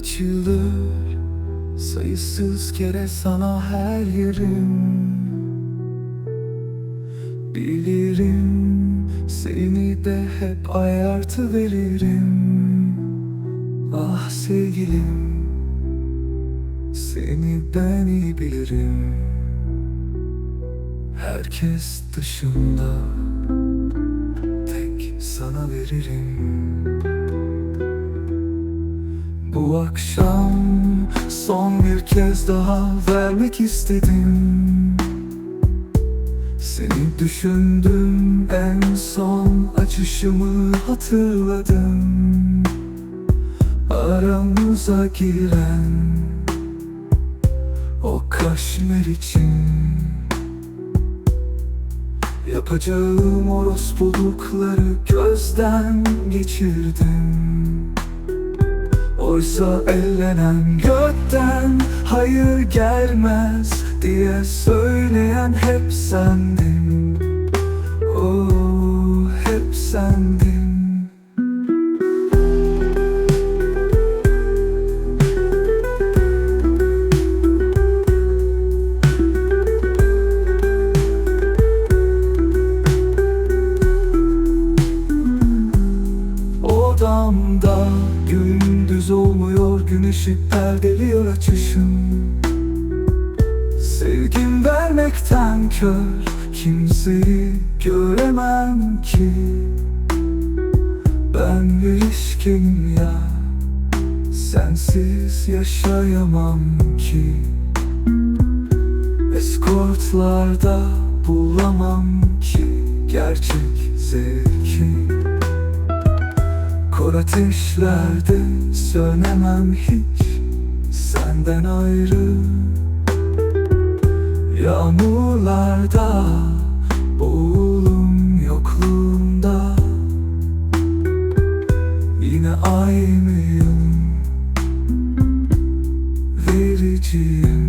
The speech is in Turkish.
Açılır. Sayısız kere sana her yerim. Bilirim seni de hep ayartı veririm. Ah sevgilim Seni ben iyi bilirim. Herkes dışında Tek sana veririm Akşam son bir kez daha vermek istedim. Seni düşündüm en son açışımı hatırladım. Aramıza giren o kaşmer için Yapacağım orospulukları gözden geçirdim Oysa ellenen gökten hayır gelmez diye söyleyen hep sendin Oh hep sendin Odamda olmuyor güneşi perdeliyor açışım. Sevgim vermekten kör kimseyi göremem ki. Ben bir ilişkim ya sensiz yaşayamam ki. Eskortlarda bulamam ki gerçek zevki Kor ateşlerde sönemem hiç. Senden ayrı. Yağmurlarda boğulum yokluğunda. Yine aynıyım. Vericiyim